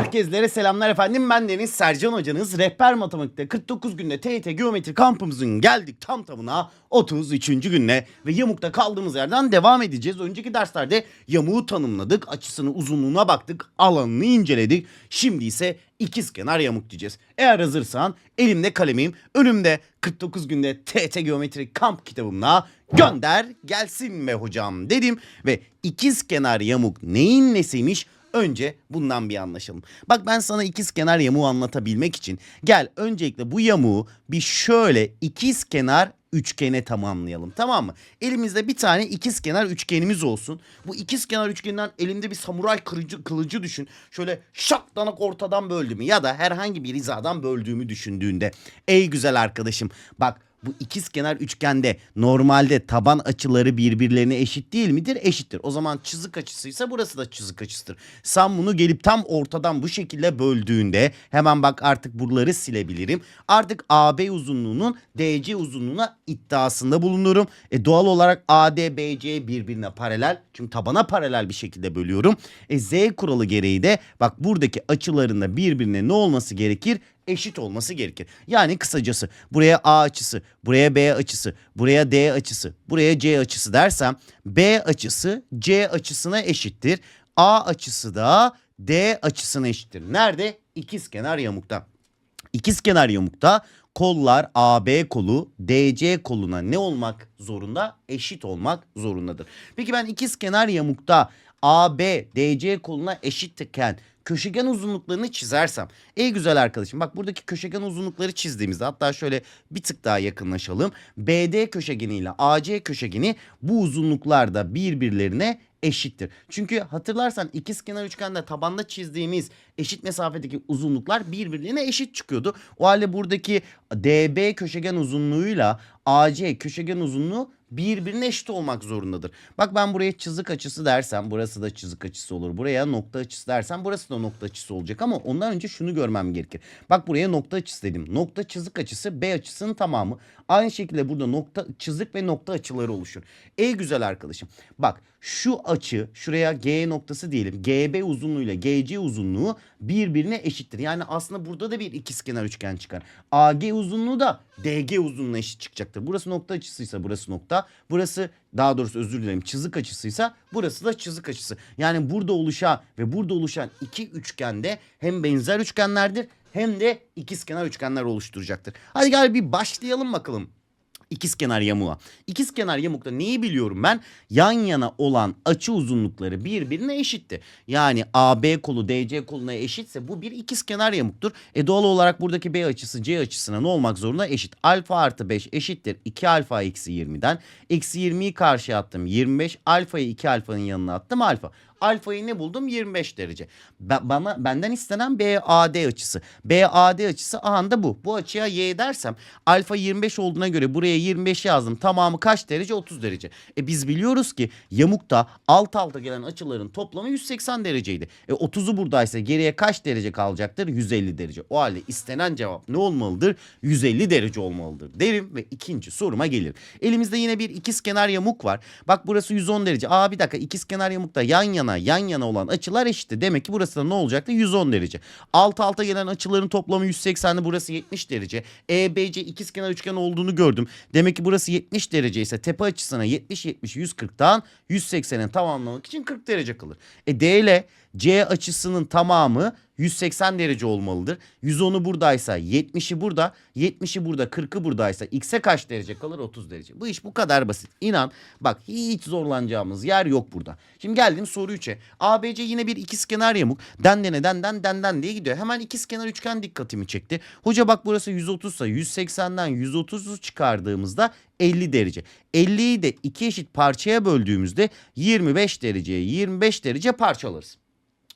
Herkeslere selamlar efendim. Ben Deniz Sercan hocanız. Rehber Matematik'te 49 günde TYT Geometri kampımızın geldik tam tamına 33. gününe ve yamukta kaldığımız yerden devam edeceğiz. Önceki derslerde yamuğu tanımladık, açısını uzunluğuna baktık, alanını inceledik. Şimdi ise ikizkenar yamuk diyeceğiz. Eğer hazırsan elimde kalemim, önümde 49 günde TYT Geometri kamp kitabımla gönder gelsin be hocam dedim ve ikizkenar yamuk neyin nesiymiş? Önce bundan bir anlaşalım. Bak ben sana ikiz kenar yamuğu anlatabilmek için gel öncelikle bu yamuğu bir şöyle ikiz kenar üçgene tamamlayalım tamam mı? Elimizde bir tane ikiz kenar üçgenimiz olsun. Bu ikiz kenar üçgeninden elimde bir samuray kılıcı, kılıcı düşün. Şöyle şak danak ortadan böldüğümü ya da herhangi bir hizadan böldüğümü düşündüğünde. Ey güzel arkadaşım bak bu ikiz kenar üçgende normalde taban açıları birbirlerine eşit değil midir? Eşittir. O zaman çizik açısıysa burası da çizik açısıdır. Sen bunu gelip tam ortadan bu şekilde böldüğünde hemen bak artık buraları silebilirim. Artık AB uzunluğunun DC uzunluğuna iddiasında bulunurum. E doğal olarak AD BC birbirine paralel. Çünkü tabana paralel bir şekilde bölüyorum. E Z kuralı gereği de bak buradaki açıların da birbirine ne olması gerekir? Eşit olması gerekir. Yani kısacası buraya A açısı, buraya B açısı, buraya D açısı, buraya C açısı dersem B açısı C açısına eşittir. A açısı da D açısına eşittir. Nerede? İkizkenar yamukta. İkizkenar yamukta kollar AB kolu DC koluna ne olmak zorunda? Eşit olmak zorundadır. Peki ben ikizkenar yamukta AB DC koluna eşitken köşegen uzunluklarını çizersem. Ey güzel arkadaşım bak buradaki köşegen uzunlukları çizdiğimizde hatta şöyle bir tık daha yakınlaşalım. BD köşegeni ile AC köşegeni bu uzunluklarda birbirlerine eşittir. Çünkü hatırlarsan ikizkenar üçgende tabanda çizdiğimiz eşit mesafedeki uzunluklar birbirlerine eşit çıkıyordu. O halde buradaki DB köşegen uzunluğuyla AC köşegen uzunluğu birbirine eşit olmak zorundadır. Bak ben buraya çizik açısı dersem burası da çizik açısı olur. Buraya nokta açısı dersem burası da nokta açısı olacak ama ondan önce şunu görmem gerekir. Bak buraya nokta açısı dedim. Nokta çizik açısı B açısının tamamı. Aynı şekilde burada nokta çizik ve nokta açıları oluşur. Ey güzel arkadaşım. Bak şu açı şuraya G noktası diyelim. GB uzunluğuyla GC uzunluğu birbirine eşittir. Yani aslında burada da bir ikizkenar üçgen çıkar. AG uzunluğu da DG uzunluğuna eşit çıkacaktır. Burası nokta açısıysa burası nokta. Burası daha doğrusu özür dilerim çizik açısıysa burası da çizik açısı. Yani burada oluşan ve burada oluşan iki üçgende hem benzer üçgenlerdir hem de ikizkenar üçgenler oluşturacaktır. Hadi gel bir başlayalım bakalım ikizkenar yamuğa. İkizkenar yamukta neyi biliyorum ben? Yan yana olan açı uzunlukları birbirine eşitti. Yani AB kolu DC koluna eşitse bu bir ikizkenar yamuktur. E doğal olarak buradaki B açısı C açısına ne olmak zorunda? Eşit. Alfa artı 5 eşittir 2 alfa eksi 20'den. Eksi 20'yi karşıya attım 25. Alfayı 2 alfanın yanına attım alfa. Alfayı ne buldum? 25 derece. Ben, bana benden istenen BAD açısı. BAD açısı aha da bu. Bu açıya y dersem alfa 25 olduğuna göre buraya 25 yazdım. Tamamı kaç derece? 30 derece. E biz biliyoruz ki yamukta alt alta gelen açıların toplamı 180 dereceydi. E 30'u buradaysa geriye kaç derece kalacaktır? 150 derece. O halde istenen cevap ne olmalıdır? 150 derece olmalıdır derim ve ikinci soruma gelir. Elimizde yine bir ikizkenar yamuk var. Bak burası 110 derece. Aa bir dakika ikizkenar yamukta yan yana yan yana olan açılar eşitti. Demek ki burası da ne olacaktı? 110 derece. Alt alta gelen açıların toplamı 180'di. Burası 70 derece. EBC ikizkenar üçgen olduğunu gördüm. Demek ki burası 70 derece ise tepe açısına 70 70 140'tan 180'e tamamlamak için 40 derece kalır. E D ile C açısının tamamı 180 derece olmalıdır. 110'u buradaysa 70'i burada, 70'i burada, 40'ı buradaysa x'e kaç derece kalır? 30 derece. Bu iş bu kadar basit. İnan bak hiç zorlanacağımız yer yok burada. Şimdi geldim soru 3'e. ABC yine bir ikizkenar yamuk. Dendene denden denden diye gidiyor. Hemen ikizkenar üçgen dikkatimi çekti. Hoca bak burası 130 ise 180'den 130'u çıkardığımızda 50 derece. 50'yi de iki eşit parçaya böldüğümüzde 25 dereceye 25 derece parçalarız.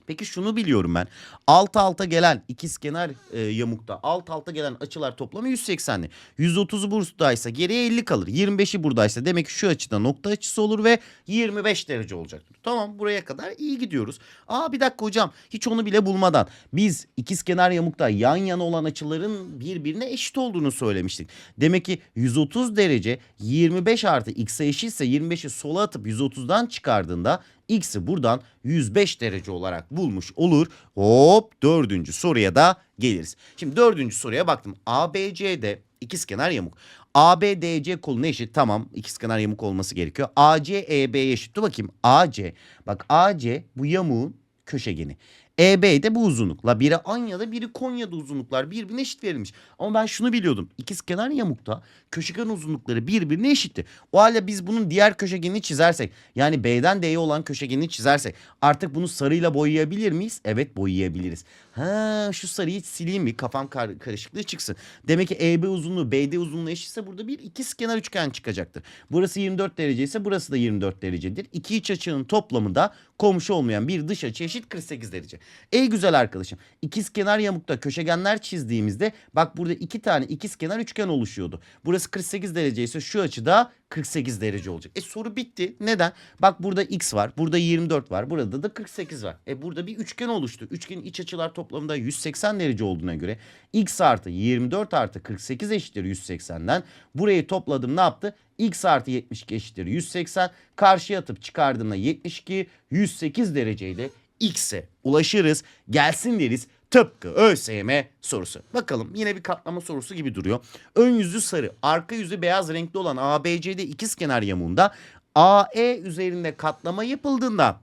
Peki şunu biliyorum ben. Alt alta gelen ikizkenar e, yamukta alt alta gelen açılar toplamı 180'li. 130'u buradaysa geriye 50 kalır. 25'i buradaysa demek ki şu açıda nokta açısı olur ve 25 derece olacaktır. Tamam buraya kadar iyi gidiyoruz. Aa bir dakika hocam hiç onu bile bulmadan biz ikizkenar yamukta yan yana olan açıların birbirine eşit olduğunu söylemiştik. Demek ki 130 derece 25 artı x'e eşitse 25'i sola atıp 130'dan çıkardığında x'i buradan 105 derece olarak bulmuş olur. Hop dördüncü soruya da geliriz. Şimdi dördüncü soruya baktım. ABC'de ikizkenar yamuk. ABDC koluna eşit. Tamam ikizkenar yamuk olması gerekiyor. AC EB'ye eşit. Dur bakayım AC. Bak AC bu yamuğun köşegeni. EB de bu uzunluk. La biri Anya'da biri Konya'da uzunluklar birbirine eşit verilmiş. Ama ben şunu biliyordum. İkizkenar yamukta köşegen uzunlukları birbirine eşitti. O halde biz bunun diğer köşegenini çizersek yani B'den D'ye olan köşegenini çizersek artık bunu sarıyla boyayabilir miyiz? Evet boyayabiliriz. Ha şu sarıyı sileyim mi kafam kar- karışıklığı çıksın. Demek ki EB uzunluğu BD uzunluğu eşitse burada bir ikizkenar üçgen çıkacaktır. Burası 24 derece ise burası da 24 derecedir. İki iç açının toplamı da komşu olmayan bir dış açı eşit 48 derece. Ey güzel arkadaşım ikizkenar yamukta köşegenler çizdiğimizde bak burada iki tane ikizkenar üçgen oluşuyordu. Burası 48 derece ise şu açıda 48 derece olacak. E soru bitti. Neden? Bak burada x var. Burada 24 var. Burada da 48 var. E burada bir üçgen oluştu. Üçgenin iç açılar toplamında 180 derece olduğuna göre x artı 24 artı 48 eşittir 180'den. Burayı topladım ne yaptı? X artı 72 eşittir 180. Karşıya atıp çıkardığımda 72 108 dereceyle x'e ulaşırız. Gelsin deriz. Tıpkı ÖSYM sorusu. Bakalım yine bir katlama sorusu gibi duruyor. Ön yüzü sarı, arka yüzü beyaz renkli olan ABC'de ikizkenar yamuğunda AE üzerinde katlama yapıldığında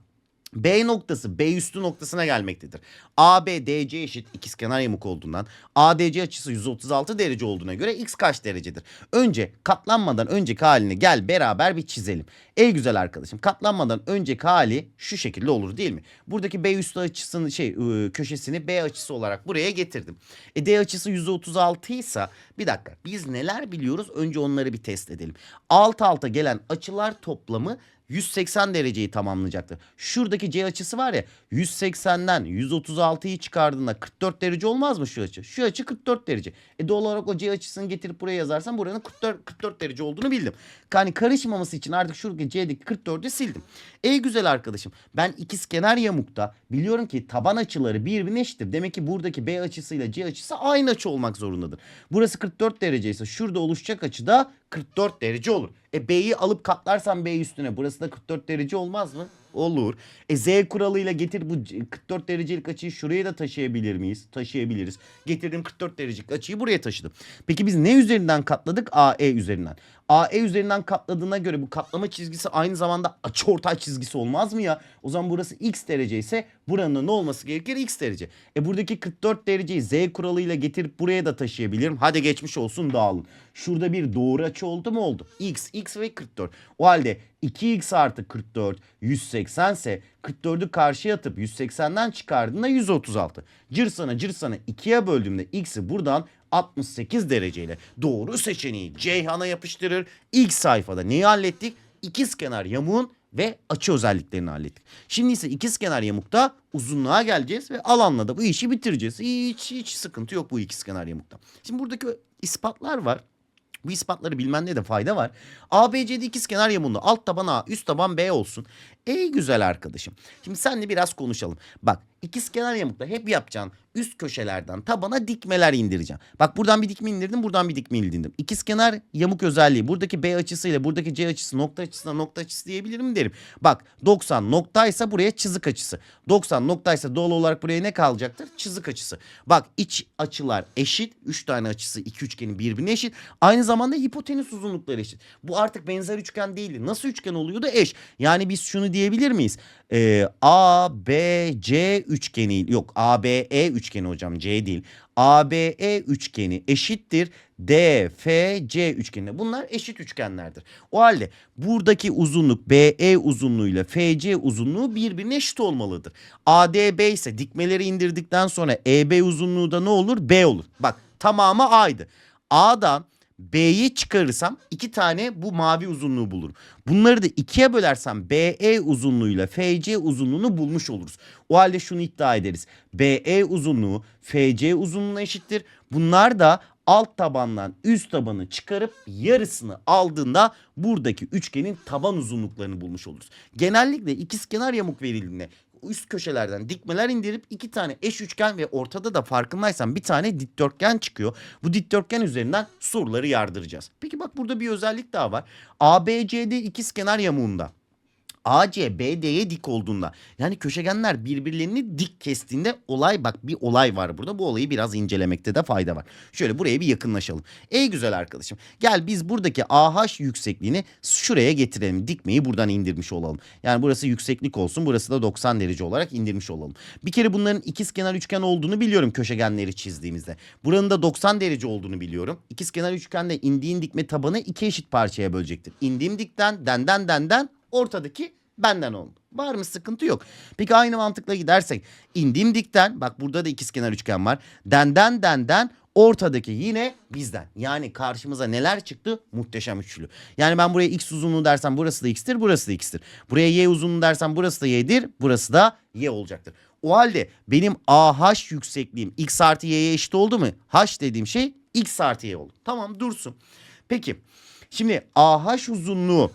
B noktası B üstü noktasına gelmektedir. AB DC eşit ikizkenar yamuk olduğundan ADC açısı 136 derece olduğuna göre x kaç derecedir? Önce katlanmadan önceki halini gel beraber bir çizelim. Ey güzel arkadaşım katlanmadan önceki hali şu şekilde olur değil mi? Buradaki B üstü açısını şey ıı, köşesini B açısı olarak buraya getirdim. E D açısı 136 ise bir dakika biz neler biliyoruz önce onları bir test edelim. Alt alta gelen açılar toplamı 180 dereceyi tamamlayacaktır. Şuradaki C açısı var ya 180'den 136'yı çıkardığında 44 derece olmaz mı şu açı? Şu açı 44 derece. E doğal olarak o C açısını getirip buraya yazarsam buranın 44, 44 derece olduğunu bildim. Yani karışmaması için artık şuradaki C'deki 44'ü sildim. Ey güzel arkadaşım ben ikizkenar yamukta biliyorum ki taban açıları birbirine eşittir. Demek ki buradaki B açısıyla C açısı aynı açı olmak zorundadır. Burası 44 derece ise şurada oluşacak açı da 44 derece olur. E B'yi alıp katlarsam B üstüne burası da 44 derece olmaz mı? Olur. E Z kuralıyla getir bu C- 44 derecelik açıyı şuraya da taşıyabilir miyiz? Taşıyabiliriz. Getirdim 44 derecelik açıyı buraya taşıdım. Peki biz ne üzerinden katladık? AE üzerinden. AE üzerinden katladığına göre bu katlama çizgisi aynı zamanda açıortay çizgisi olmaz mı ya? O zaman burası x derece ise buranın ne olması gerekir? x derece. E buradaki 44 dereceyi z kuralıyla getirip buraya da taşıyabilirim. Hadi geçmiş olsun dağılın. Şurada bir doğru açı oldu mu oldu? x, x ve 44. O halde 2x artı 44 180 ise 44'ü karşıya atıp 180'den çıkardığında 136. Cırsana cırsana 2'ye böldüğümde x'i buradan 68 dereceyle doğru seçeneği Ceyhan'a yapıştırır. İlk sayfada neyi hallettik? İkizkenar yamuğun ve açı özelliklerini hallettik. Şimdi ise ikizkenar yamukta uzunluğa geleceğiz ve alanla da bu işi bitireceğiz. Hiç hiç sıkıntı yok bu ikizkenar yamukta. Şimdi buradaki ispatlar var. Bu ispatları bilmende de fayda var. ABC'de ikizkenar yamuğunda alt taban A, üst taban B olsun. Ey güzel arkadaşım. Şimdi seninle biraz konuşalım. Bak ikizkenar yamukta hep yapacağın üst köşelerden tabana dikmeler indireceğim. Bak buradan bir dikme indirdim, buradan bir dikme indirdim. İkizkenar yamuk özelliği buradaki B açısıyla buradaki C açısı nokta açısına nokta açısı diyebilirim derim. Bak 90 noktaysa buraya çizik açısı. 90 noktaysa doğal olarak buraya ne kalacaktır? Çizik açısı. Bak iç açılar eşit. 3 tane açısı iki üçgenin birbirine eşit. Aynı zamanda hipotenüs uzunlukları eşit. Bu artık benzer üçgen değildi. Nasıl üçgen oluyordu? Eş. Yani biz şunu diyebilir miyiz? Ee, A, B, C üçgeni yok A, B, E üçgeni hocam C değil. A, B, E üçgeni eşittir. D, F, C üçgeni. Bunlar eşit üçgenlerdir. O halde buradaki uzunluk BE uzunluğuyla FC uzunluğu birbirine eşit olmalıdır. ADB ise dikmeleri indirdikten sonra EB uzunluğu da ne olur? B olur. Bak tamamı A'ydı. A'dan B'yi çıkarırsam iki tane bu mavi uzunluğu bulurum. Bunları da ikiye bölersem BE uzunluğuyla FC uzunluğunu bulmuş oluruz. O halde şunu iddia ederiz. BE uzunluğu FC uzunluğuna eşittir. Bunlar da alt tabandan üst tabanı çıkarıp yarısını aldığında buradaki üçgenin taban uzunluklarını bulmuş oluruz. Genellikle ikizkenar yamuk verildiğinde üst köşelerden dikmeler indirip iki tane eş üçgen ve ortada da farkındaysan bir tane dikdörtgen çıkıyor. Bu dikdörtgen üzerinden soruları yardıracağız. Peki bak burada bir özellik daha var. ABCD ikizkenar yamuğunda AC BD'ye dik olduğunda yani köşegenler birbirlerini dik kestiğinde olay bak bir olay var burada. Bu olayı biraz incelemekte de fayda var. Şöyle buraya bir yakınlaşalım. Ey güzel arkadaşım gel biz buradaki AH yüksekliğini şuraya getirelim. Dikmeyi buradan indirmiş olalım. Yani burası yükseklik olsun burası da 90 derece olarak indirmiş olalım. Bir kere bunların ikizkenar üçgen olduğunu biliyorum köşegenleri çizdiğimizde. Buranın da 90 derece olduğunu biliyorum. İkizkenar üçgende indiğin dikme tabanı iki eşit parçaya bölecektir. İndiğim dikten denden denden ortadaki benden oldu. Var mı sıkıntı yok. Peki aynı mantıkla gidersek indiğim dikten bak burada da ikizkenar üçgen var. Denden denden ortadaki yine bizden. Yani karşımıza neler çıktı? Muhteşem üçlü. Yani ben buraya x uzunluğu dersem burası da x'tir, burası da x'tir. Buraya y uzunluğu dersem burası da y'dir, burası da y olacaktır. O halde benim AH yüksekliğim x artı y'ye eşit oldu mu? H dediğim şey x artı y oldu. Tamam dursun. Peki şimdi AH uzunluğu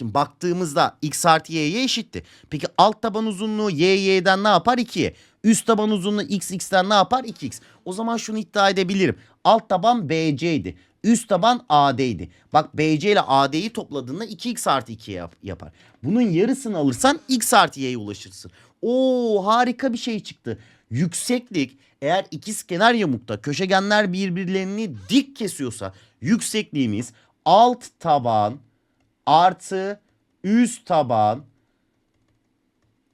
Şimdi baktığımızda x artı y'ye eşitti. Peki alt taban uzunluğu y y'den ne yapar? 2'ye. Üst taban uzunluğu x x'ten ne yapar? 2x. O zaman şunu iddia edebilirim. Alt taban BC'ydi. Üst taban AD'ydi. Bak BC ile AD'yi topladığında 2x artı 2 yap- yapar. Bunun yarısını alırsan x artı y'ye ulaşırsın. Oo harika bir şey çıktı. Yükseklik eğer ikiz kenar yamukta köşegenler birbirlerini dik kesiyorsa yüksekliğimiz alt taban artı üst taban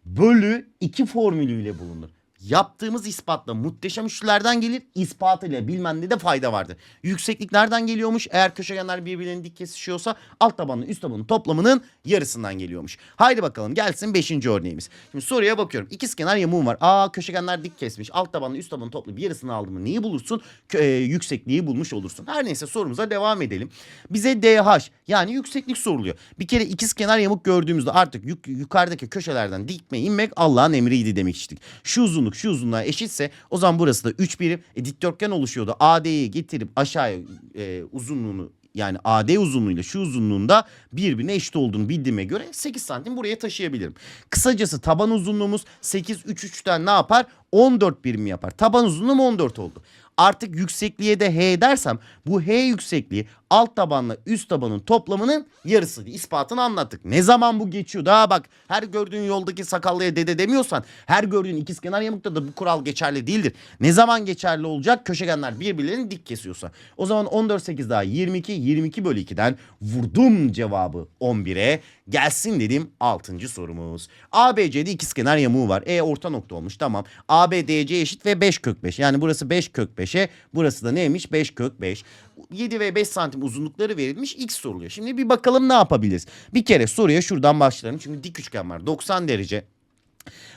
bölü 2 formülüyle bulunur. Yaptığımız ispatla muhteşem üçlülerden gelir. ispatıyla bilmende de fayda vardır. Yükseklik nereden geliyormuş? Eğer köşegenler birbirlerinin dik kesişiyorsa alt tabanla üst tabanın toplamının yarısından geliyormuş. Haydi bakalım gelsin 5. örneğimiz. Şimdi soruya bakıyorum. İkizkenar yamuğum var. Aa köşegenler dik kesmiş. Alt tabanla üst tabanın toplu bir yarısını aldın mı? Neyi bulursun? Kö- e, yüksekliği bulmuş olursun. Her neyse sorumuza devam edelim. Bize DH yani yükseklik soruluyor. Bir kere ikizkenar yamuk gördüğümüzde artık yuk- yukarıdaki köşelerden dikme inmek Allah'ın emriydi demiştik. Şu uzunluk şu uzunluğa eşitse o zaman burası da 3 birim. E, dikdörtgen oluşuyordu. AD'yi getirip aşağıya e, uzunluğunu yani AD uzunluğuyla şu uzunluğunda birbirine eşit olduğunu bildiğime göre 8 santim buraya taşıyabilirim. Kısacası taban uzunluğumuz 8 3 3'ten ne yapar? 14 birim yapar. Taban uzunluğum 14 oldu. Artık yüksekliğe de H dersem bu H yüksekliği alt tabanla üst tabanın toplamının yarısı. İspatını anlattık. Ne zaman bu geçiyor? Daha bak her gördüğün yoldaki sakallıya dede demiyorsan her gördüğün ikizkenar yamukta da bu kural geçerli değildir. Ne zaman geçerli olacak? Köşegenler birbirlerini dik kesiyorsa. O zaman 14 8 daha 22 22 bölü 2'den vurdum cevabı 11'e. Gelsin dedim 6. sorumuz. ABC'de ikizkenar yamuğu var. E orta nokta olmuş tamam. ABDC eşit ve 5 kök 5. Yani burası 5 kök 5'e burası da neymiş? 5 kök 5. 7 ve 5 santim uzunlukları verilmiş x soruluyor. Şimdi bir bakalım ne yapabiliriz. Bir kere soruya şuradan başlayalım. Çünkü dik üçgen var. 90 derece.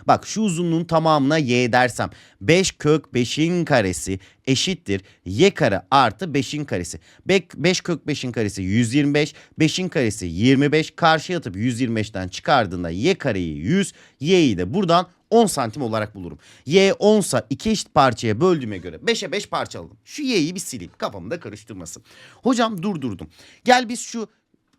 Bak şu uzunluğun tamamına y dersem 5 kök 5'in karesi eşittir y kare artı 5'in karesi. 5 kök 5'in karesi 125, 5'in karesi 25. Karşıya atıp 125'ten çıkardığında y kareyi 100, y'yi de buradan 10 santim olarak bulurum. Y 10 sa iki eşit parçaya böldüğüme göre 5'e 5 parçaladım. Şu y'yi bir sileyim kafamı da karıştırmasın. Hocam durdurdum. Gel biz şu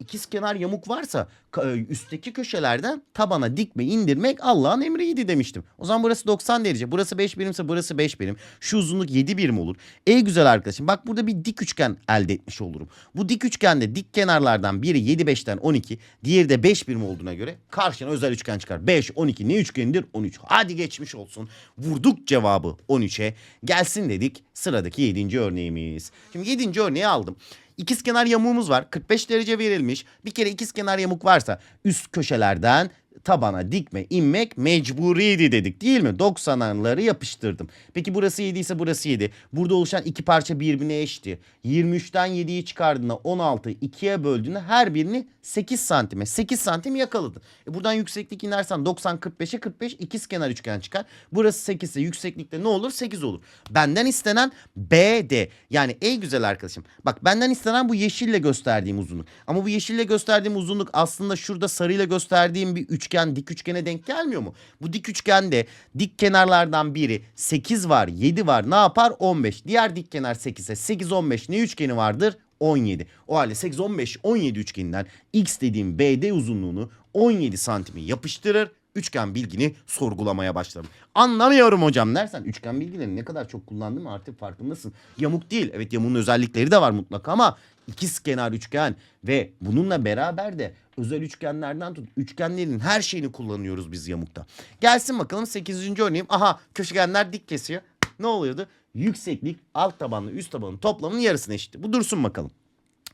ikiz kenar yamuk varsa e, üstteki köşelerden tabana dikme indirmek Allah'ın emriydi demiştim. O zaman burası 90 derece. Burası 5 birimse burası 5 birim. Şu uzunluk 7 birim olur. Ey güzel arkadaşım bak burada bir dik üçgen elde etmiş olurum. Bu dik üçgende dik kenarlardan biri 7 5'ten 12, diğeri de 5 birim olduğuna göre karşına özel üçgen çıkar. 5 12 ne üçgenidir? 13. Hadi geçmiş olsun. Vurduk cevabı 13'e. Gelsin dedik sıradaki 7. örneğimiz. Şimdi 7. örneği aldım. İkizkenar yamuğumuz var. 45 derece verilmiş. Bir kere ikizkenar yamuk varsa üst köşelerden tabana dikme inmek mecburiydi dedik değil mi? 90'ları yapıştırdım. Peki burası 7 ise burası 7. Burada oluşan iki parça birbirine eşitti. 23'ten 7'yi çıkardığında 16 ikiye böldüğünde her birini 8 santime 8 santim yakaladın. E buradan yükseklik inersen 90 45'e 45 ikizkenar üçgen çıkar. Burası 8 ise yükseklikte ne olur? 8 olur. Benden istenen BD. Yani ey güzel arkadaşım. Bak benden istenen bu yeşille gösterdiğim uzunluk. Ama bu yeşille gösterdiğim uzunluk aslında şurada sarıyla gösterdiğim bir üçgen dik üçgene denk gelmiyor mu? Bu dik üçgende dik kenarlardan biri 8 var 7 var ne yapar? 15. Diğer dik kenar 8 ise 8 15 ne üçgeni vardır? 17. O halde 8 15 17 üçgeninden x dediğim BD uzunluğunu 17 santimi yapıştırır üçgen bilgini sorgulamaya başladım. Anlamıyorum hocam dersen üçgen bilgilerini ne kadar çok kullandım artık farkındasın. Yamuk değil. Evet yamuğun özellikleri de var mutlaka ama ikiz kenar üçgen ve bununla beraber de özel üçgenlerden tut üçgenlerin her şeyini kullanıyoruz biz yamukta. Gelsin bakalım 8. örneğim. Aha köşegenler dik kesiyor. Ne oluyordu? Yükseklik alt tabanlı üst tabanın toplamının yarısına eşitti. Bu dursun bakalım.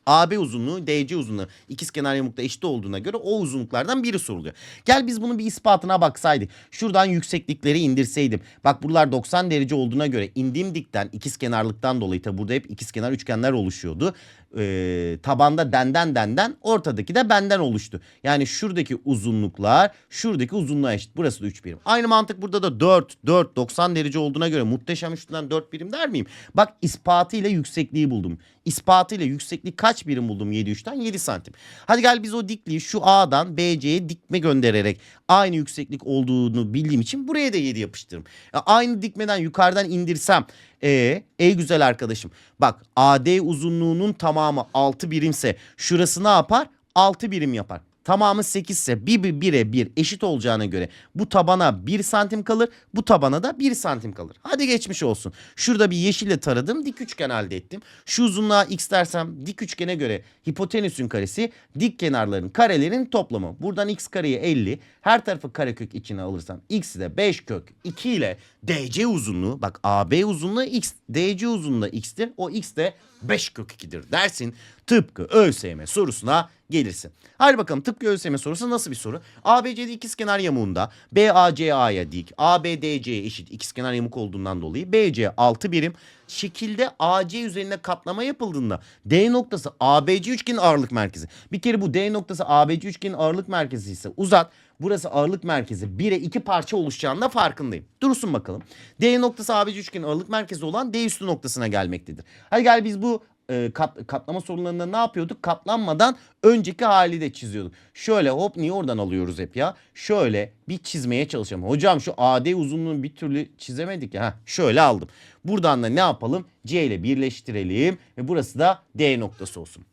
AB uzunluğu DC uzunluğu ikiz kenar yamukta eşit olduğuna göre o uzunluklardan biri soruluyor. Gel biz bunun bir ispatına baksaydık. Şuradan yükseklikleri indirseydim. Bak buralar 90 derece olduğuna göre indiğim dikten ikiz kenarlıktan dolayı tabi burada hep ikiz kenar üçgenler oluşuyordu. Ee, tabanda denden denden ortadaki de benden oluştu. Yani şuradaki uzunluklar şuradaki uzunluğa eşit. Burası da 3 birim. Aynı mantık burada da 4 4 90 derece olduğuna göre muhteşem üstünden 4 birim der miyim? Bak ispatıyla yüksekliği buldum. İspatıyla yükseklik kaç birim buldum 7 3'ten? 7 santim. Hadi gel biz o dikliği şu A'dan BC'ye dikme göndererek aynı yükseklik olduğunu bildiğim için buraya da 7 yapıştırırım. Ya aynı dikmeden yukarıdan indirsem e, ey güzel arkadaşım. Bak AD uzunluğunun tamamı 6 birimse şurası ne yapar? 6 birim yapar. Tamamı 8 ise 1 bir, bire 1 eşit olacağına göre bu tabana 1 santim kalır. Bu tabana da 1 santim kalır. Hadi geçmiş olsun. Şurada bir yeşille taradım dik üçgen elde ettim. Şu uzunluğa x dersem dik üçgene göre hipotenüsün karesi dik kenarların karelerin toplamı. Buradan x kareyi 50 her tarafı karekök içine alırsam x'i de 5 kök 2 ile DC uzunluğu bak AB uzunluğu x DC uzunluğu x'tir. O x de 5 kök 2'dir dersin. Tıpkı ÖSYM sorusuna gelirsin. Hadi bakalım tıpkı ÖSYM sorusu nasıl bir soru? ABC'de ikizkenar yamuğunda BACA'ya dik, ABDC'ye eşit ikizkenar yamuk olduğundan dolayı BC 6 birim şekilde AC üzerine katlama yapıldığında D noktası ABC üçgenin ağırlık merkezi. Bir kere bu D noktası ABC üçgenin ağırlık merkezi ise uzat. Burası ağırlık merkezi 1'e 2 parça oluşacağının da farkındayım. Dursun bakalım. D noktası ABC üçgenin ağırlık merkezi olan D üstü noktasına gelmektedir. Hadi gel biz bu e, kat, katlama sorunlarında ne yapıyorduk? Katlanmadan önceki hali de çiziyorduk. Şöyle hop niye oradan alıyoruz hep ya? Şöyle bir çizmeye çalışalım. Hocam şu AD uzunluğunu bir türlü çizemedik ya. Heh, şöyle aldım. Buradan da ne yapalım? C ile birleştirelim ve burası da D noktası olsun.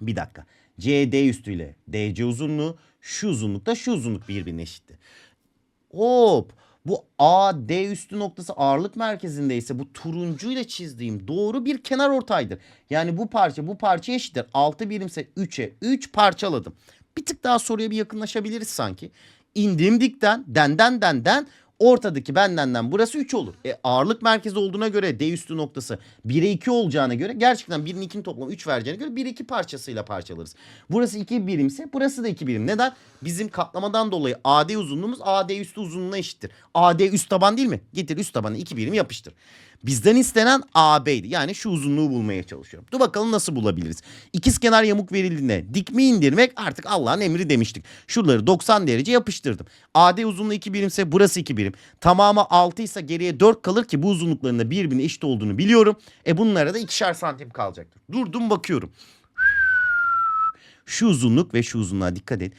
Bir dakika. CD üstüyle DC uzunluğu şu uzunlukta şu uzunluk birbirine eşitti. Hop bu A D üstü noktası ağırlık merkezindeyse bu turuncu ile çizdiğim doğru bir kenar ortaydır. Yani bu parça bu parça eşittir. 6 birimse 3'e 3 parçaladım. Bir tık daha soruya bir yakınlaşabiliriz sanki. İndiğim dikten denden denden ortadaki bendenden burası 3 olur. E ağırlık merkezi olduğuna göre D üstü noktası 1'e 2 olacağına göre gerçekten 1'in 2'nin toplamı 3 vereceğine göre 1 2 parçasıyla parçalarız. Burası 2 birimse burası da 2 birim. Neden? Bizim katlamadan dolayı AD uzunluğumuz AD üstü uzunluğuna eşittir. AD üst taban değil mi? Getir üst tabanı 2 birim yapıştır. Bizden istenen AB'ydi. Yani şu uzunluğu bulmaya çalışıyorum. Dur bakalım nasıl bulabiliriz. İkiz kenar yamuk verildiğinde dikme indirmek artık Allah'ın emri demiştik. Şuraları 90 derece yapıştırdım. AD uzunluğu 2 birimse burası 2 birim. Tamamı 6 ise geriye 4 kalır ki bu uzunlukların da birbirine eşit olduğunu biliyorum. E bunlara da ikişer santim kalacaktır. Durdum bakıyorum. Şu uzunluk ve şu uzunluğa dikkat et.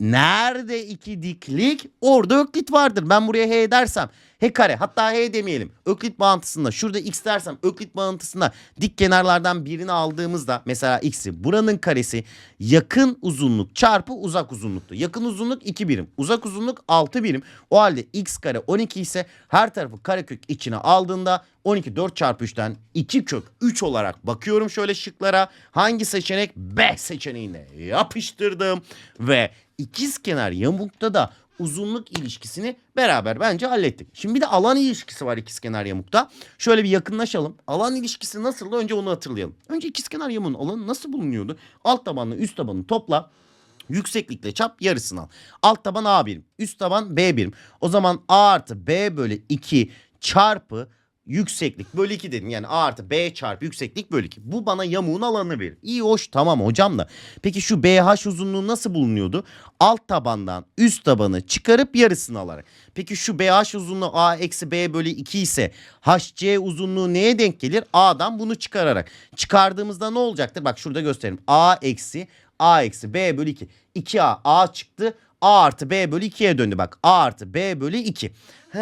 Nerede iki diklik? Orada öklit vardır. Ben buraya h dersem h kare hatta h demeyelim. Öklit bağıntısında şurada x dersem öklit bağıntısında dik kenarlardan birini aldığımızda mesela x'i buranın karesi yakın uzunluk çarpı uzak uzunluktu. Yakın uzunluk 2 birim. Uzak uzunluk 6 birim. O halde x kare 12 ise her tarafı karekök içine aldığında 12 4 çarpı 3'ten 2 kök 3 olarak bakıyorum şöyle şıklara. Hangi seçenek? B seçeneğine yapıştırdım ve ikiz kenar yamukta da uzunluk ilişkisini beraber bence hallettik. Şimdi bir de alan ilişkisi var ikizkenar yamukta. Şöyle bir yakınlaşalım. Alan ilişkisi nasıldı? Önce onu hatırlayalım. Önce ikizkenar yamuğun alanı nasıl bulunuyordu? Alt tabanla üst tabanı topla. Yükseklikle çap yarısını al. Alt taban A birim. Üst taban B birim. O zaman A artı B bölü 2 çarpı yükseklik bölü 2 dedim. Yani A artı B çarpı yükseklik bölü 2. Bu bana yamuğun alanını verir. İyi hoş tamam hocam da. Peki şu BH uzunluğu nasıl bulunuyordu? Alt tabandan üst tabanı çıkarıp yarısını alarak. Peki şu BH uzunluğu A eksi B bölü 2 ise HC uzunluğu neye denk gelir? A'dan bunu çıkararak. Çıkardığımızda ne olacaktır? Bak şurada göstereyim. A eksi A eksi B bölü 2. 2A A çıktı. A artı B bölü 2'ye döndü bak. A artı B bölü 2. He,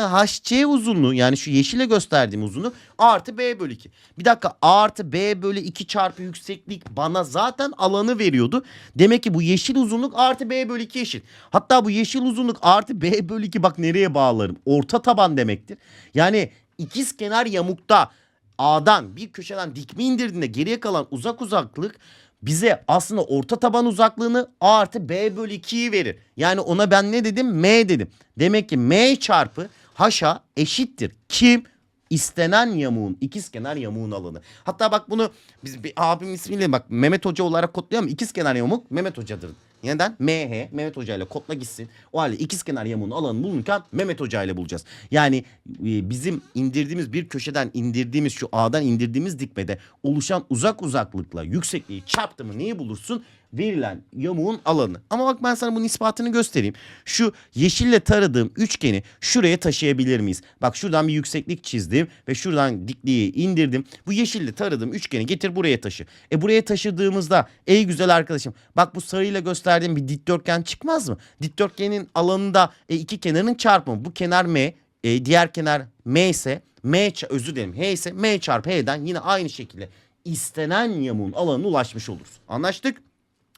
HC uzunluğu yani şu yeşile gösterdiğim uzunluk A artı B bölü 2. Bir dakika A artı B bölü 2 çarpı yükseklik bana zaten alanı veriyordu. Demek ki bu yeşil uzunluk A artı B bölü 2 eşit. Hatta bu yeşil uzunluk A artı B bölü 2 bak nereye bağlarım. Orta taban demektir. Yani ikiz kenar yamukta A'dan bir köşeden dikme indirdiğinde geriye kalan uzak uzaklık bize aslında orta taban uzaklığını A artı B bölü 2'yi verir. Yani ona ben ne dedim? M dedim. Demek ki M çarpı H'a eşittir. Kim? İstenen yamuğun, ikizkenar yamuğun alanı. Hatta bak bunu biz bir abim ismiyle bak Mehmet Hoca olarak kodluyor ama ikizkenar yamuk Mehmet Hoca'dır. Neden? MH Mehmet Hoca ile kodla gitsin. O halde ikizkenar yamuğun alanını bulurken Mehmet Hoca ile bulacağız. Yani e, bizim indirdiğimiz bir köşeden indirdiğimiz şu A'dan indirdiğimiz dikmede oluşan uzak uzaklıkla yüksekliği çarptı mı neyi bulursun? Verilen yamuğun alanı. Ama bak ben sana bunun ispatını göstereyim. Şu yeşille taradığım üçgeni şuraya taşıyabilir miyiz? Bak şuradan bir yükseklik çizdim ve şuradan dikliği indirdim. Bu yeşille taradığım üçgeni getir buraya taşı. E buraya taşıdığımızda ey güzel arkadaşım bak bu sarıyla gösterdiğim bir dikdörtgen çıkmaz mı? Dikdörtgenin alanında e, iki kenarın çarpımı. Bu kenar M, e, diğer kenar M ise M özür dilerim H ise M çarpı H'den yine aynı şekilde istenen yamuğun alanına ulaşmış oluruz. Anlaştık?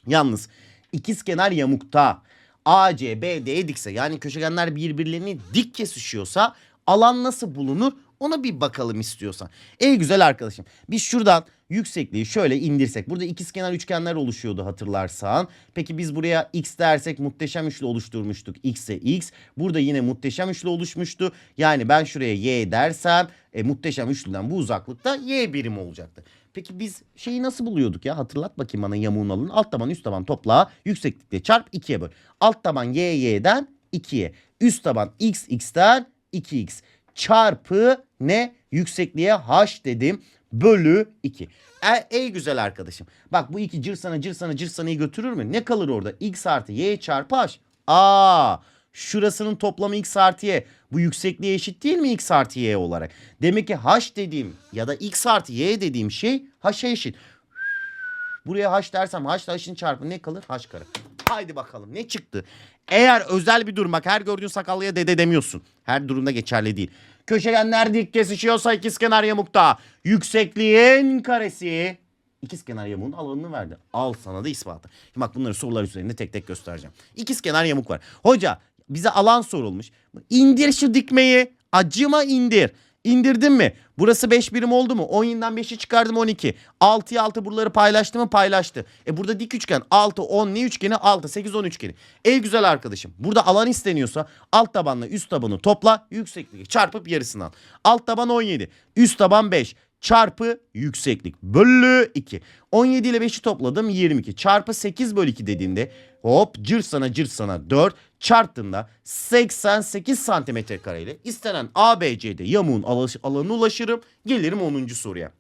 Yalnız ikizkenar yamukta AC, BD dikse yani köşegenler birbirlerini dik kesişiyorsa alan nasıl bulunur? Ona bir bakalım istiyorsan. Ey güzel arkadaşım biz şuradan yüksekliği şöyle indirsek. Burada ikizkenar üçgenler oluşuyordu hatırlarsan. Peki biz buraya x dersek muhteşem üçlü oluşturmuştuk. x'e x. Burada yine muhteşem üçlü oluşmuştu. Yani ben şuraya y dersem e, muhteşem üçlüden bu uzaklıkta y birim olacaktı. Peki biz şeyi nasıl buluyorduk ya? Hatırlat bakayım bana yamuğun alanını. Alt taban üst taban topla. Yükseklikle çarp 2'ye böl. Alt taban y y'den 2'ye. Üst taban x x'ten 2x. Çarpı ne? Yüksekliğe h dedim. Bölü 2. E, ey güzel arkadaşım. Bak bu iki cır sana cır sana cır sanayı götürür mü? Ne kalır orada? x artı y çarpı h. Aa şurasının toplamı x artı y. Bu yüksekliğe eşit değil mi x artı y olarak? Demek ki h dediğim ya da x artı y dediğim şey h'a eşit. Buraya h dersem h ile h'in çarpımı ne kalır? h kare. Haydi bakalım ne çıktı? Eğer özel bir durum bak her gördüğün sakallıya dede demiyorsun. Her durumda geçerli değil. Köşegenler dik kesişiyorsa ikizkenar yamukta yüksekliğin karesi ikizkenar yamuğun alanını verdi. Al sana da ispatı. Şimdi bak bunları sorular üzerinde tek tek göstereceğim. İkizkenar yamuk var. Hoca bize alan sorulmuş. İndir şu dikmeyi. Acıma indir. İndirdin mi? Burası 5 birim oldu mu? 17'den 5'i çıkardım 12. 6'ya 6 buraları paylaştı mı? Paylaştı. E burada dik üçgen 6 10 ne üçgeni? 6 8 10 üçgeni. Ey güzel arkadaşım. Burada alan isteniyorsa alt tabanla üst tabanı topla. Yüksekliği çarpıp yarısını al. Alt taban 17. Üst taban 5 çarpı yükseklik bölü 2. 17 ile 5'i topladım 22 çarpı 8 bölü 2 dediğimde hop cır sana cır sana 4 çarptığımda 88 santimetre kareyle istenen ABC'de yamuğun alanına ulaşırım. Gelirim 10. soruya.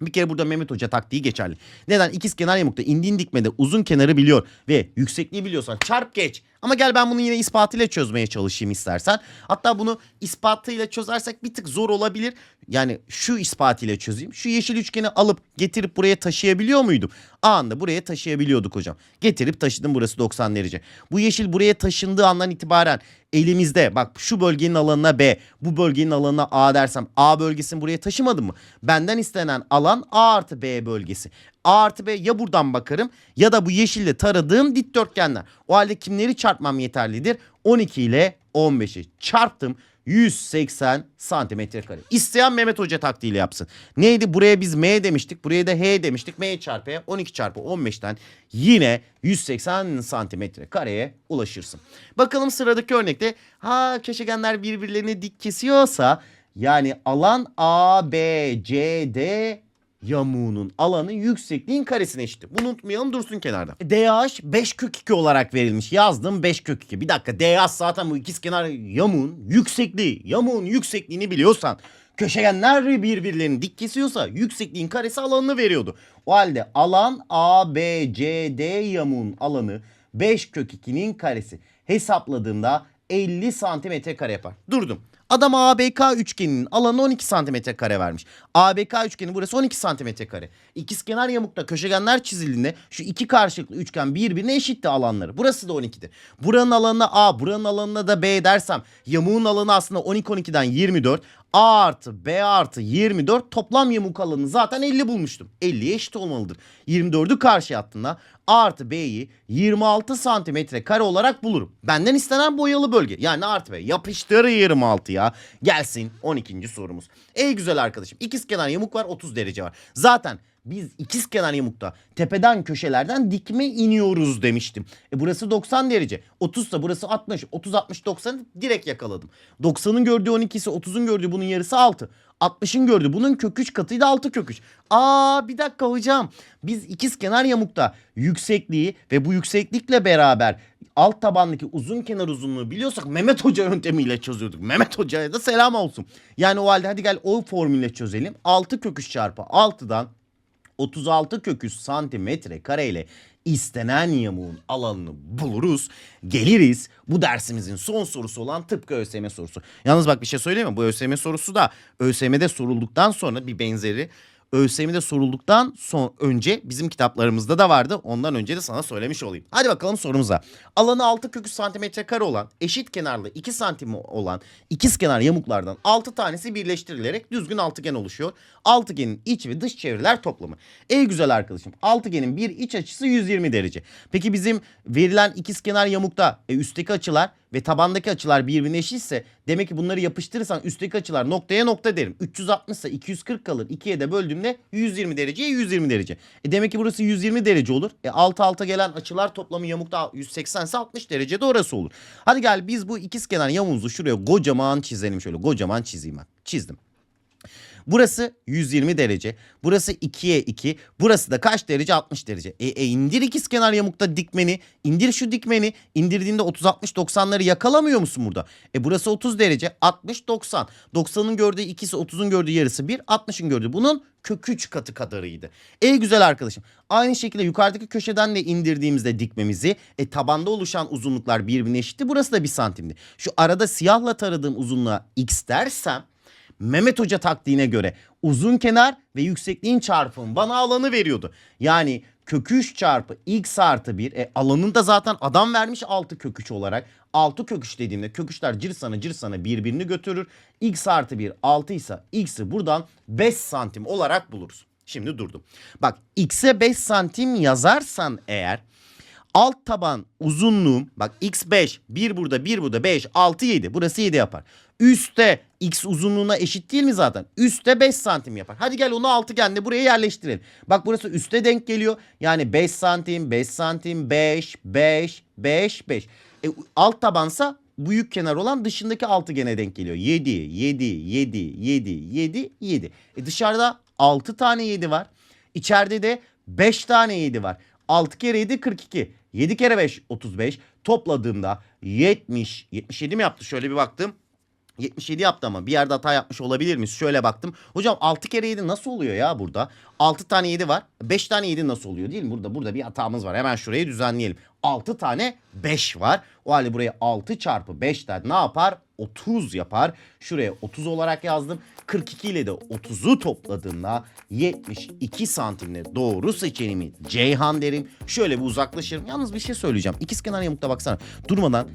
Bir kere burada Mehmet Hoca taktiği geçerli. Neden? İkiz kenar yamukta indiğin dikmede uzun kenarı biliyor ve yüksekliği biliyorsan çarp geç. Ama gel ben bunu yine ispatıyla çözmeye çalışayım istersen. Hatta bunu ispatıyla çözersek bir tık zor olabilir. Yani şu ispatıyla çözeyim. Şu yeşil üçgeni alıp getirip buraya taşıyabiliyor muydum? Anında buraya taşıyabiliyorduk hocam. Getirip taşıdım burası 90 derece. Bu yeşil buraya taşındığı andan itibaren elimizde bak şu bölgenin alanına B, bu bölgenin alanına A dersem A bölgesini buraya taşımadım mı? Benden istenen alan A artı B bölgesi. A artı B ya buradan bakarım ya da bu yeşille taradığım dikdörtgenler. O halde kimleri çarpmam yeterlidir? 12 ile 15'i çarptım. 180 santimetre kare. İsteyen Mehmet Hoca taktiğiyle yapsın. Neydi? Buraya biz M demiştik. Buraya da H demiştik. M çarpı H 12 çarpı 15'ten yine 180 santimetre kareye ulaşırsın. Bakalım sıradaki örnekte. Ha köşegenler birbirlerini dik kesiyorsa yani alan A, B, C, D yamuğunun alanı yüksekliğin karesine eşittir. Bunu unutmayalım dursun kenarda. DH 5 kök 2 olarak verilmiş. Yazdım 5 kök 2. Bir dakika DH zaten bu ikizkenar yamuğun yüksekliği. Yamuğun yüksekliğini biliyorsan köşegenler birbirlerini dik kesiyorsa yüksekliğin karesi alanını veriyordu. O halde alan A, B, C, D yamuğun alanı 5 kök 2'nin karesi. Hesapladığımda 50 santimetre kare yapar. Durdum. Adam ABK üçgeninin alanı 12 santimetre kare vermiş. ABK üçgeni burası 12 santimetre kare. İkizkenar yamukta köşegenler çizildiğinde şu iki karşılıklı üçgen birbirine eşitti alanları. Burası da 12'dir. Buranın alanına A, buranın alanına da B dersem yamuğun alanı aslında 12-12'den 24. A artı B artı 24 toplam yamuk alanı zaten 50 bulmuştum. 50'ye eşit olmalıdır. 24'ü karşıya attığında A artı B'yi 26 santimetre kare olarak bulurum. Benden istenen boyalı bölge. Yani artı B. Yapıştır 26 ya. Gelsin 12. sorumuz. Ey güzel arkadaşım. İkizkenar yamuk var 30 derece var. Zaten biz ikizkenar yamukta tepeden köşelerden dikme iniyoruz demiştim. E burası 90 derece. 30 ise burası 60. 30 60 90 direkt yakaladım. 90'ın gördüğü 12'si 30'un gördüğü bunun yarısı 6. 60'ın gördüğü bunun kök 3 katıydı 6 kök 3. Aa bir dakika hocam. Biz ikizkenar yamukta yüksekliği ve bu yükseklikle beraber alt tabandaki uzun kenar uzunluğu biliyorsak Mehmet Hoca yöntemiyle çözüyorduk. Mehmet Hoca'ya da selam olsun. Yani o halde hadi gel o formülle çözelim. 6 kök 3 çarpı 6'dan 36 kök 3 santimetre kareyle istenen yamuğun alanını buluruz. Geliriz bu dersimizin son sorusu olan tıpkı ÖSYM sorusu. Yalnız bak bir şey söyleyeyim mi? Bu ÖSYM sorusu da ÖSYM'de sorulduktan sonra bir benzeri ÖSYM'de sorulduktan son önce bizim kitaplarımızda da vardı. Ondan önce de sana söylemiş olayım. Hadi bakalım sorumuza. Alanı 6 kök 3 santimetre kare olan eşit kenarlı 2 santim olan ikizkenar yamuklardan 6 tanesi birleştirilerek düzgün altıgen oluşuyor. Altıgenin iç ve dış çevreler toplamı. Ey güzel arkadaşım altıgenin bir iç açısı 120 derece. Peki bizim verilen ikizkenar yamukta e, üstteki açılar ve tabandaki açılar birbirine eşitse demek ki bunları yapıştırırsan üstteki açılar noktaya nokta derim. 360 ise 240 kalır. 2'ye de böldüğümde 120 dereceye 120 derece. E demek ki burası 120 derece olur. E alt alta gelen açılar toplamı yamukta 180 ise 60 derece de orası olur. Hadi gel biz bu ikizkenar yamuğumuzu şuraya kocaman çizelim şöyle. Kocaman çizeyim bak. Çizdim. Burası 120 derece. Burası 2'ye 2. Burası da kaç derece? 60 derece. E, e indir ikizkenar yamukta dikmeni. indir şu dikmeni. İndirdiğinde 30 60 90'ları yakalamıyor musun burada? E burası 30 derece. 60 90. 90'ın gördüğü ikisi 30'un gördüğü yarısı 1. 60'ın gördüğü bunun kök 3 katı kadarıydı. Ey güzel arkadaşım. Aynı şekilde yukarıdaki köşeden de indirdiğimizde dikmemizi e, tabanda oluşan uzunluklar birbirine eşitti. Burası da 1 santimdi. Şu arada siyahla taradığım uzunluğa x dersem Mehmet Hoca taktiğine göre uzun kenar ve yüksekliğin çarpımı bana alanı veriyordu. Yani kök 3 çarpı x artı 1 e, alanını da zaten adam vermiş 6 kök 3 olarak. 6 kök 3 dediğimde kök 3'ler cirsana cirsana birbirini götürür. x artı 1 6 ise x'i buradan 5 santim olarak buluruz. Şimdi durdum. Bak x'e 5 santim yazarsan eğer alt taban uzunluğum bak x5 1 burada 1 burada 5 6 7 burası 7 yapar. Üste x uzunluğuna eşit değil mi zaten? Üste 5 santim yapar. Hadi gel onu altıgende buraya yerleştirelim. Bak burası üste denk geliyor. Yani 5 santim 5 santim 5 5 5 5. E, alt tabansa büyük kenar olan dışındaki altıgene denk geliyor. 7 7 7 7 7 7. E dışarıda 6 tane 7 var. İçeride de 5 tane 7 var. 6 kere 7 42. 7 kere 5 35. Topladığımda 70 77 mi yaptı? Şöyle bir baktım. 77 yaptı ama bir yerde hata yapmış olabilir miyiz? Şöyle baktım. Hocam 6 kere 7 nasıl oluyor ya burada? 6 tane 7 var. 5 tane 7 nasıl oluyor değil mi? Burada burada bir hatamız var. Hemen şurayı düzenleyelim. 6 tane 5 var. O halde buraya 6 çarpı 5'ten ne yapar? 30 yapar. Şuraya 30 olarak yazdım. 42 ile de 30'u topladığında 72 santimle doğru seçenimi Ceyhan derim. Şöyle bir uzaklaşırım. Yalnız bir şey söyleyeceğim. İkizkenar yamukta baksana. Durmadan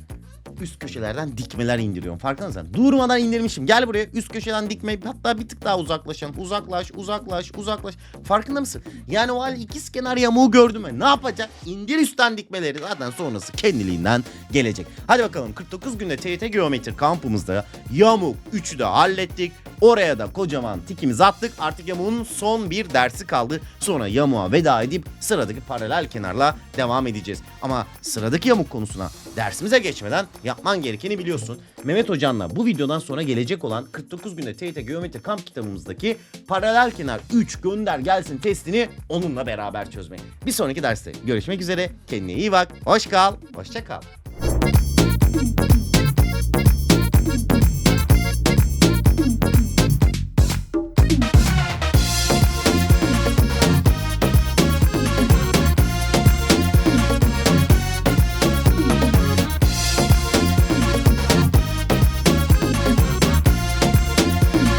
üst köşelerden dikmeler indiriyorum. Farkında mısın? Durmadan indirmişim. Gel buraya üst köşeden dikme hatta bir tık daha uzaklaşalım. Uzaklaş, uzaklaş, uzaklaş. Farkında mısın? Yani o hal ikiz kenar yamuğu gördüm mü? Ne yapacak? İndir üstten dikmeleri. Zaten sonrası kendiliğinden gelecek. Hadi bakalım 49 günde TYT Geometri kampımızda yamuk 3'ü de hallettik. Oraya da kocaman tikimizi attık. Artık yamuğun son bir dersi kaldı. Sonra yamuğa veda edip sıradaki paralel kenarla devam edeceğiz. Ama sıradaki yamuk konusuna dersimize geçmeden yapman gerekeni biliyorsun. Mehmet Hoca'nla bu videodan sonra gelecek olan 49 günde TYT Geometri kamp kitabımızdaki paralel kenar 3 gönder gelsin testini onunla beraber çözmek. Bir sonraki derste görüşmek üzere. Kendine iyi bak. Hoş kal. Hoşça kal.